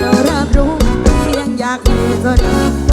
ก็รับรู้เสียังอยากมีสด